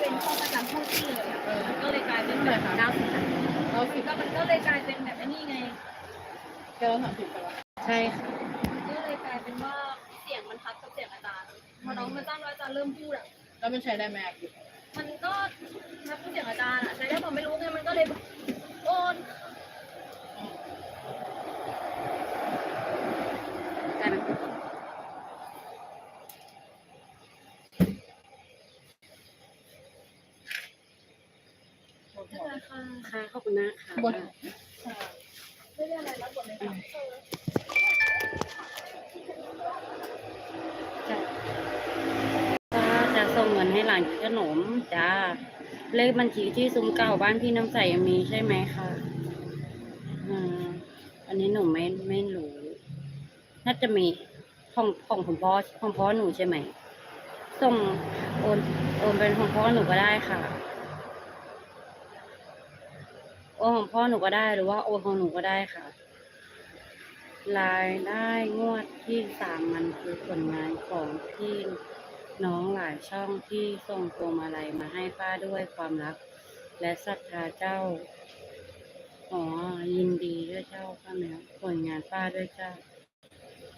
เป็นช่องประจำช่องที่เลยอะเออมันก็เลยกลายเป็นแบบดาวสิบเราสิบก็มันก็เลยกลายเป็นแบบไอ้นี่ไง แกเราสามสิบแล้วใช่ค่ะก็เลยกลายเป็นว่าเสียงมันทับกับเสียงอาจารย์พอน้องมาตั้งแล้วอาจารย์เริ่มพูดอะ แล้วมันใช้ได้ไหมอะมันก็ทับกับเสียงอาจารย์อะใช้ได้ผมไม่รู้ไงมันก็เลยโอนได้ไหม หมดหม ได้ ด ค่ะค่ะขอบคุณนะคะบนไม่ได้อะไรรับบทเลยค่ะจ้าจะส่งเงินให้หลานกินขนมจ้าเลขบัญชีที่ซุ้มเก่าบ้านพี่น้ำใสยังมีใช่ไหมคะอ่าอันนี้หนูไม่ไม่รู้น่าจะมีของของผมพ่อของพ่อหนูใช่ไหมส่งโอนโอนเป็นของพ่อหนูก็ได้ค่ะ โอนของพ่อหนูก็ได้หรือว่าโอนของหนูก็ได้ค่ะ รายได้งวดที่สามมันคือผลงานของพี่น้องหลายช่องที่ส่งตัวมาลัยมาให้ป้าด้วยความรัก และศรัทธาเจ้าอ๋อยินดีด้วยเจ้าป้าแมวผลงานป้าด้วยเจ้า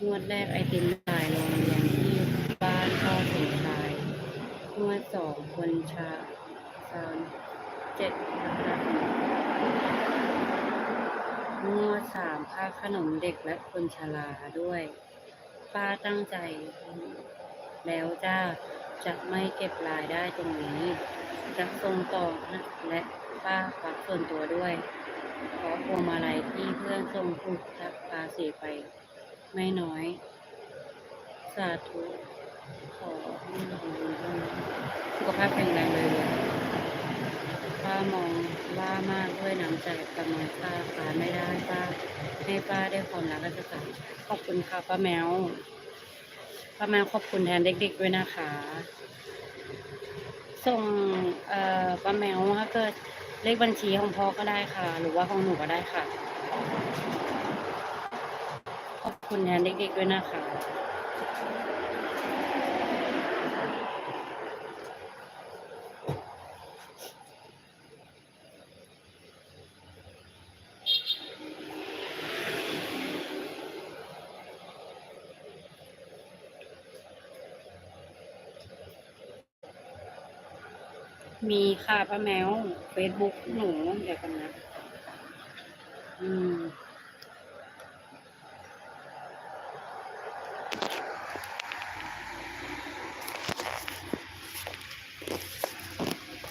งวดแรกไอติมจ่ายโรงเรียนที่บ้านพ่อสมชายงวดสองคนชาสาม เจ็ดนะคะงวดสามค่าขนมเด็กและคนชราด้วย ป้าตั้งใจ แล้วจ้าจะไม่เก็บรายได้ตรงนี้ จะส่งต่อนะและป้าฝากส่วนตัวด้วยขอพวงมาลัยที่เพื่อนส่งถูกทักภาษีไป ไม่น้อย สาธุขอให้ทำบุญเท่านั้นสุขภาพแข็งแรงเลยเลย ป้ามองว่ามากด้วยน้ำใจประเมินค่าฟ้าไม่ได้ป้าให้ป้าได้ความรักและสถานขอบคุณค่ะป้าแมวป้าแมวขอบคุณแทนเด็กๆด้วยนะคะ ส่งเอ่อป้าแมวถ้าเกิดเลขบัญชีของพ่อก็ได้ค่ะ หรือว่าของหนูก็ได้ค่ะ ขอบคุณแทนเด็กๆด้วยนะคะ มีค่ะป้าแมวเฟซบุ๊กหนูเดี๋ยวกันนะ อืม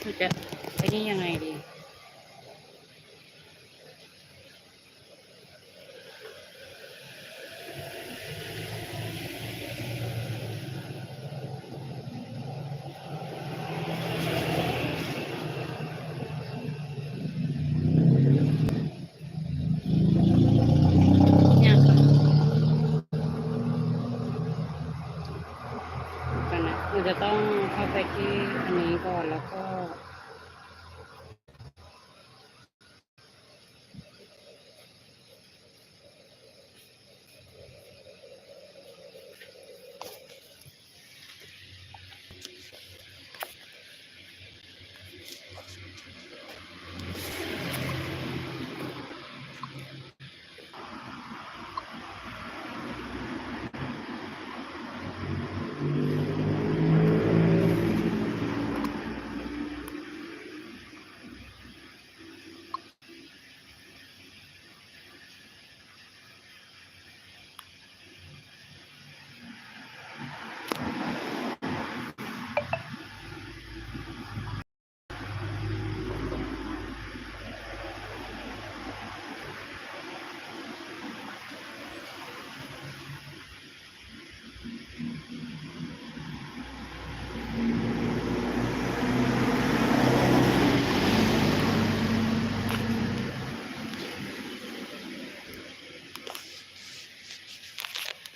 เราจะไอ้นี่ยังไงดี คือจะต้องเข้าไปที่อันนี้ก่อนแล้วก็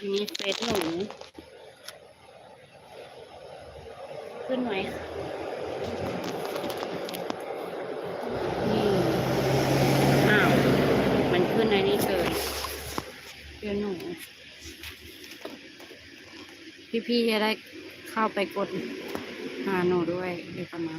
นนี้เฟซหนู ขึ้นไหมคะนี่อ้าว มันขึ้นในนี่เกินเดี๋ยวหนู พี่ๆจะได้เข้าไปกดหาหนูด้วยเดี๋ยวกันนะ